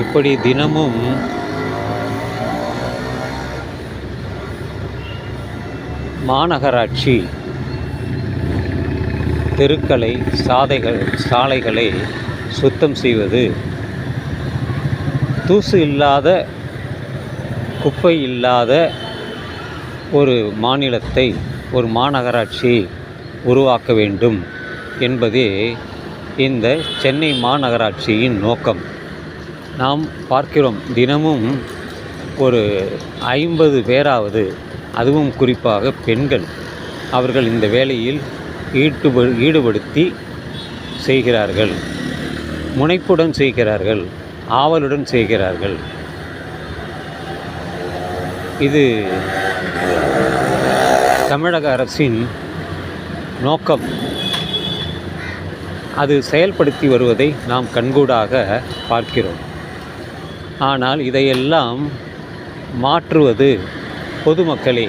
இப்படி தினமும் மாநகராட்சி தெருக்களை சாதைகள் சாலைகளை சுத்தம் செய்வது தூசு இல்லாத குப்பை இல்லாத ஒரு மாநிலத்தை ஒரு மாநகராட்சி உருவாக்க வேண்டும் என்பதே இந்த சென்னை மாநகராட்சியின் நோக்கம். நாம் பார்க்கிறோம் தினமும் ஒரு ஐம்பது பேராவது அதுவும் குறிப்பாக பெண்கள் அவர்கள் இந்த வேலையில் ஈடுபடு ஈடுபடுத்தி செய்கிறார்கள் முனைப்புடன் செய்கிறார்கள் ஆவலுடன் செய்கிறார்கள். இது தமிழக அரசின் நோக்கம். அது செயல்படுத்தி வருவதை நாம் கண்கூடாக பார்க்கிறோம். ஆனால் இதையெல்லாம் மாற்றுவது பொதுமக்களே.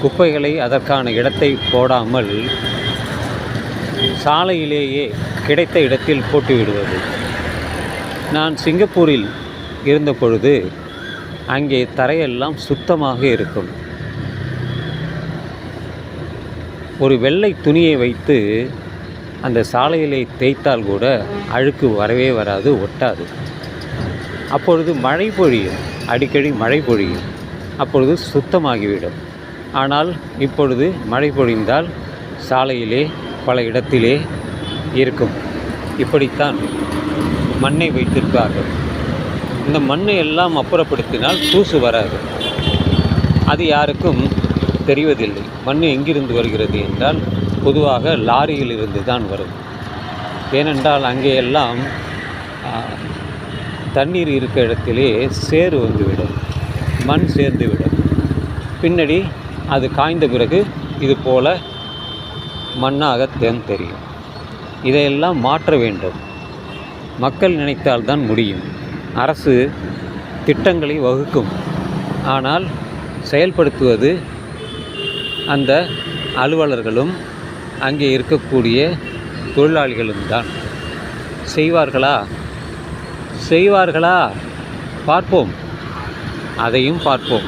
குப்பைகளை அதற்கான இடத்தை போடாமல் சாலையிலேயே கிடைத்த இடத்தில் போட்டு விடுவது நான் சிங்கப்பூரில் இருந்த பொழுது அங்கே தரையெல்லாம் சுத்தமாக இருக்கும். ஒரு வெள்ளை துணியை வைத்து அந்த சாலையிலே தேய்த்தால் கூட அழுக்கு வரவே வராது ஒட்டாது. அப்பொழுது மழை பொழியும். அடிக்கடி மழை பொழியும். அப்பொழுது சுத்தமாகிவிடும். ஆனால் இப்பொழுது மழை பொழிந்தால் சாலையிலே பல இடத்திலே இருக்கும். இப்படித்தான் மண்ணை வைத்திருப்பார்கள். இந்த மண்ணை எல்லாம் அப்புறப்படுத்தினால் தூசு வராது. அது யாருக்கும் தெரிவதில்லை. மண் எங்கிருந்து வருகிறது என்றால் பொதுவாக லாரியில் இருந்து தான் வரும். ஏனென்றால் அங்கே எல்லாம் தண்ணீர் இருக்க இடத்திலே சேறு வந்துவிடும். மண் சேர்ந்துவிடும் பின்னாடி அது காய்ந்த பிறகு இது போல மண்ணாக தென் தெரியும். இதையெல்லாம் மாற்ற வேண்டும். மக்கள் நினைத்தால்தான் முடியும். அரசு திட்டங்களை வகுக்கும். ஆனால் செயல்படுத்துவது அந்த அலுவலர்களும் அங்கே இருக்கக்கூடிய தொழிலாளிகளும் தான். செய்வார்களா? செய்வார்களா? பார்ப்போம். அதையும் பார்ப்போம்.